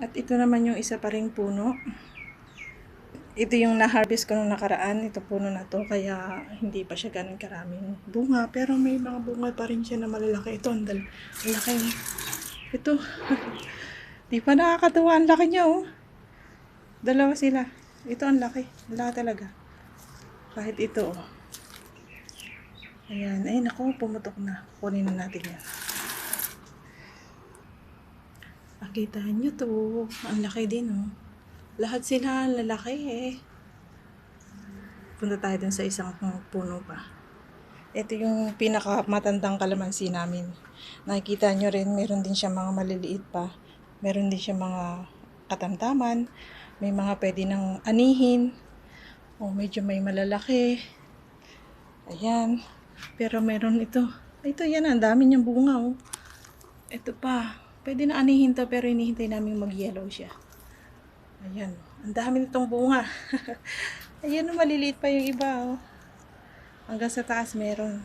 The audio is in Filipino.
At ito naman yung isa pa ring puno. Ito yung na-harvest ko nung nakaraan. Ito puno na to. Kaya hindi pa siya ganun karaming bunga. Pero may mga bunga pa rin siya na malalaki. Ito, ang laki. oh. Ito. Di pa nakakatawa. Ang laki niya oh. Dalawa sila. Ito ang laki. Laki talaga. Kahit ito oh. Ayan. Ay, naku, pumutok na. Kunin na natin yan. Nakita nyo to. Ang laki din, oh. Lahat sila ang lalaki, eh. Punta tayo dun sa isang puno pa. Ito yung pinakamatandang kalamansi namin. Nakikita nyo rin, meron din siya mga maliliit pa. Meron din siya mga katamtaman. May mga pwede nang anihin. O medyo may malalaki. Ayan. Pero meron ito. Ito yan, ang dami niyang bunga, oh. Ito pa. Pwede na anihin to pero hinihintay namin mag-yellow siya. Ayan. Ang dami nitong bunga. Ayan, maliliit pa yung iba. Oh. Hanggang sa taas meron.